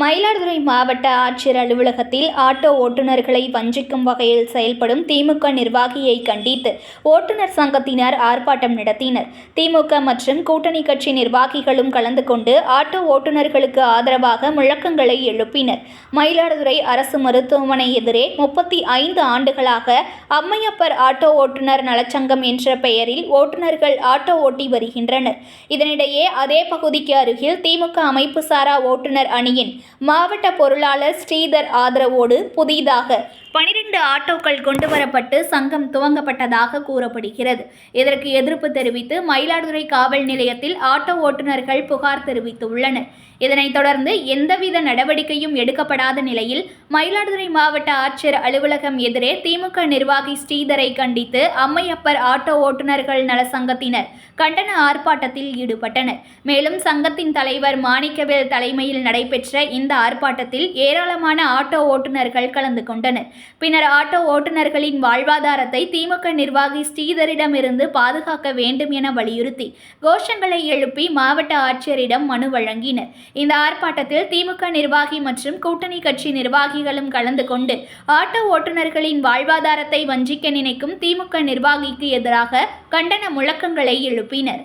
மயிலாடுதுறை மாவட்ட ஆட்சியர் அலுவலகத்தில் ஆட்டோ ஓட்டுநர்களை வஞ்சிக்கும் வகையில் செயல்படும் திமுக நிர்வாகியை கண்டித்து ஓட்டுநர் சங்கத்தினர் ஆர்ப்பாட்டம் நடத்தினர். திமுக மற்றும் கூட்டணி கட்சி நிர்வாகிகளும் கலந்து கொண்டு ஆட்டோ ஓட்டுநர்களுக்கு ஆதரவாக முழக்கங்களை எழுப்பினர். மயிலாடுதுறை அரசு மருத்துவமனை எதிரே முப்பத்தி ஐந்து ஆண்டுகளாக அம்மையப்பர் ஆட்டோ ஓட்டுநர் நலச்சங்கம் என்ற பெயரில் ஓட்டுநர்கள் ஆட்டோ ஓட்டி வருகின்றனர். இதனிடையே அதே பகுதிக்கு அருகில் திமுக அமைப்பு சாரா ஓட்டுநர் அணியின் மாவட்ட பொருளாளர் ஸ்ரீதர் ஆதரவோடு புதிதாக பனிரெண்டு ஆட்டோக்கள் கொண்டுவரப்பட்டு சங்கம் துவங்கப்பட்டதாக கூறப்படுகிறது. இதற்கு எதிர்ப்பு தெரிவித்து மயிலாடுதுறை காவல் நிலையத்தில் ஆட்டோ ஓட்டுநர்கள் புகார் தெரிவித்துள்ளனர். இதனைத் தொடர்ந்து எந்தவித நடவடிக்கையும் எடுக்கப்படாத நிலையில் மயிலாடுதுறை மாவட்ட ஆட்சியர் அலுவலகம் எதிரே திமுக நிர்வாகி ஸ்ரீதரை கண்டித்து அம்மையப்பர் ஆட்டோ ஓட்டுநர்கள் நல சங்கத்தினர் கண்டன ஆர்ப்பாட்டத்தில் ஈடுபட்டனர். மேலும் சங்கத்தின் தலைவர் மாணிக்கவேல் தலைமையில் நடைபெற்ற இந்த ஆர்ப்பாட்டத்தில் ஏராளமான ஆட்டோ ஓட்டுநர்கள் கலந்து கொண்டனர். பின்னர் ஆட்டோ ஓட்டுநர்களின் வாழ்வாதாரத்தை திமுக நிர்வாகி ஸ்ரீதரிடமிருந்து பாதுகாக்க வேண்டும் என வலியுறுத்தி கோஷங்களை எழுப்பி மாவட்ட ஆட்சியரிடம் மனு வழங்கினர். இந்த ஆர்ப்பாட்டத்தில் திமுக நிர்வாகி மற்றும் கூட்டணி கட்சி நிர்வாகிகளும் கலந்து கொண்டு ஆட்டோ ஓட்டுநர்களின் வாழ்வாதாரத்தை வஞ்சிக்க நினைக்கும் திமுக நிர்வாகிக்கு எதிராக கண்டன முழக்கங்களை எழுப்பினர்.